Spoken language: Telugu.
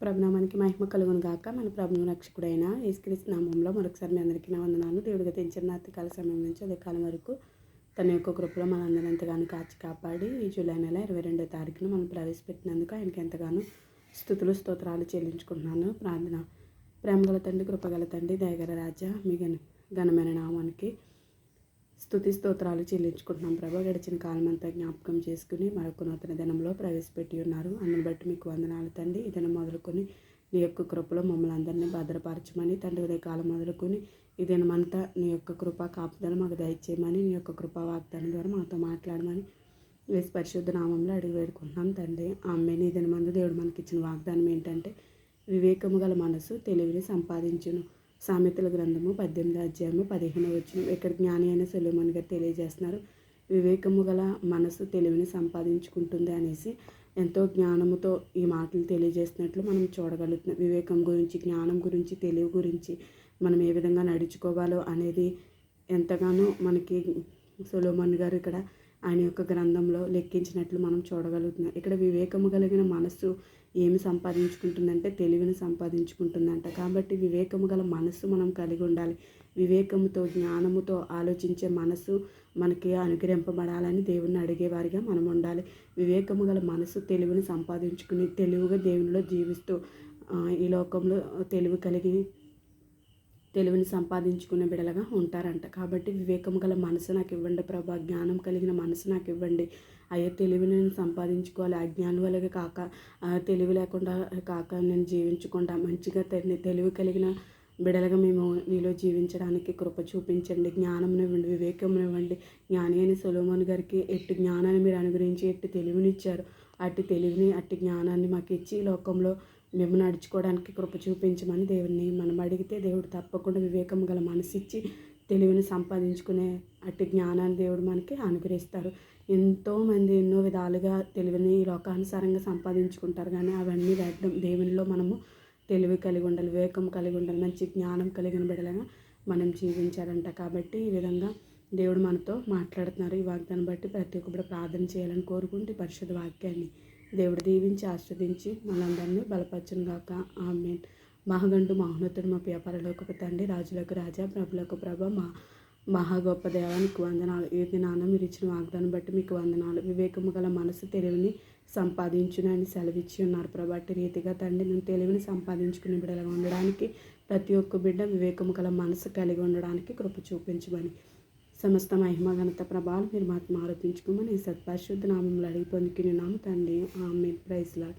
ప్రభునామానికి మహిమ కలుగును గాక. మన ప్రభును రక్షకుడైన యేసుక్రీస్తు నామంలో మరొకసారి మీ అందరికీ నా వందనాలు. దేవుడిగా తెంచిన అతికాల సమయం నుంచి అదే కాలం వరకు తన యొక్క కృపలో మనందరం ఎంతగానో కాచి కాపాడి ఈ జూలై నెల ఇరవై రెండో తారీఖున మనం ప్రవేశపెట్టినందుకు ఆయనకి ఎంతగానో స్థుతులు స్తోత్రాలు చెల్లించుకుంటున్నాను. ప్రార్థన ప్రేమగల తండ్రి కృపగల తండ్రి దయగల రాజా మీ ఘనమైన నామానికి స్థుతి స్తోత్రాలు చెల్లించుకుంటున్నాం. ప్రభా గడిచిన కాలం అంతా జ్ఞాపకం చేసుకుని మరొక నూతన దినంలో ప్రవేశపెట్టి ఉన్నారు. అందుని బట్టి మీకు వందనాలు తండ్రి. ఈ దినం మొదలుకొని నీ యొక్క కృపలో మమ్మల్ని అందరినీ భద్రపరచమని తండ్రి ఉదయ కాలం మొదలుకొని ఈ దినమంతా నీ యొక్క కృప కాపుదలు మాకు దయచేయమని నీ యొక్క కృపా వాగ్దానం ద్వారా మాతో మాట్లాడమని వేసి పరిశుద్ధ నామంలో అడిగి వేడుకుంటున్నాం తండ్రి. ఆమె నీ దినమందు దేవుడు మనకి ఇచ్చిన వాగ్దానం ఏంటంటే వివేకము గల మనసు తెలివిని సంపాదించును. సామెతల గ్రంథము పద్దెనిమిది అధ్యాయము పదిహేను వచ్చిన ఇక్కడ జ్ఞాని అయిన సులేమన్ గారు తెలియజేస్తున్నారు వివేకము గల మనసు తెలివిని సంపాదించుకుంటుంది అనేసి ఎంతో జ్ఞానముతో ఈ మాటలు తెలియజేస్తున్నట్లు మనం చూడగలుగుతున్నాం. వివేకం గురించి జ్ఞానం గురించి తెలివి గురించి మనం ఏ విధంగా నడుచుకోవాలో అనేది ఎంతగానో మనకి సొలోమన్ గారు ఇక్కడ ఆయన యొక్క గ్రంథంలో లెక్కించినట్లు మనం చూడగలుగుతున్నాం. ఇక్కడ వివేకము కలిగిన మనస్సు ఏమి సంపాదించుకుంటుందంటే తెలివిని సంపాదించుకుంటుందంట. కాబట్టి వివేకము గల మనస్సు మనం కలిగి ఉండాలి. వివేకముతో జ్ఞానముతో ఆలోచించే మనసు మనకి అనుగ్రహింపబడాలని దేవుణ్ణి అడిగేవారిగా మనం ఉండాలి. వివేకము గల మనసు తెలివిని సంపాదించుకుని తెలివిగా దేవునిలో జీవిస్తూ ఈ లోకంలో తెలివి కలిగి తెలివిని సంపాదించుకునే బిడలగా ఉంటారంట. కాబట్టి వివేకం గల మనసు నాకు ఇవ్వండి ప్రభా. జ్ఞానం కలిగిన మనసు నాకు ఇవ్వండి అయ్యో తెలివిని నేను సంపాదించుకోవాలి. అజ్ఞానం వల్లగా కాక తెలివి లేకుండా కాక నేను జీవించకుండా మంచిగా తెలివి కలిగిన బిడలుగా మేము నీలో జీవించడానికి కృప చూపించండి. జ్ఞానం ఇవ్వండి వివేకం ఇవ్వండి. జ్ఞాని అని సొలోమన్ గారికి ఎట్టి జ్ఞానాన్ని మీరు అనుగ్రహించి ఎట్టి తెలివినిచ్చారు. అట్టి తెలివిని అట్టి జ్ఞానాన్ని మాకు ఇచ్చి లోకంలో మేము నడుచుకోవడానికి కృప చూపించమని దేవుడిని మనం అడిగితే దేవుడు తప్పకుండా వివేకం గల మనసిచ్చి తెలివిని సంపాదించుకునే అట్టి జ్ఞానాన్ని దేవుడు మనకి అనుగ్రహిస్తారు. ఎంతోమంది ఎన్నో విధాలుగా తెలివిని లోకానుసారంగా సంపాదించుకుంటారు కానీ అవన్నీ వేయడం దేవునిలో మనము తెలివి కలిగి ఉండాలి వివేకం కలిగి ఉండాలి మంచి జ్ఞానం కలిగిన బిడలగా మనం జీవించాలంట. కాబట్టి ఈ విధంగా దేవుడు మనతో మాట్లాడుతున్నారు. ఈ వాగ్దాన్ని బట్టి ప్రతి ఒక్కరు ప్రార్థన చేయాలని కోరుకుంటే పరిశుద్ధ వాక్యాన్ని దేవుడు దీవించి ఆస్వాదించి మనందరినీ బలపరచును గాక. ఆమె మహాగండు మహోన్నతుడు మా వ్యాపారలోకి తండ్రి రాజులకు రాజా ప్రభులకు ప్రభ మా మహా గొప్ప దేవానికి వందనాలు. ఈ దినాన మీరు ఇచ్చిన వాగ్దానం బట్టి మీకు వందనాలు. వివేకము గల మనసు తెలివిని సంపాదించునని సెలవిచ్చి ఉన్నారు. ప్రభట్టి రీతిగా తండ్రి నేను తెలివిని సంపాదించుకునే బిడ్డలుగా ఉండడానికి ప్రతి ఒక్క బిడ్డ వివేకము గల మనసు కలిగి ఉండడానికి కృప చూపించమని సమస్త మహిమ ఘనత ప్రభావం మీరు మాత్రం ఆరోపించుకోమని సత్పరిశుద్ధ నామంలో అడిగి పొందుకుని నాము తండ్రి. ఆమె ప్రైజ్లాడ్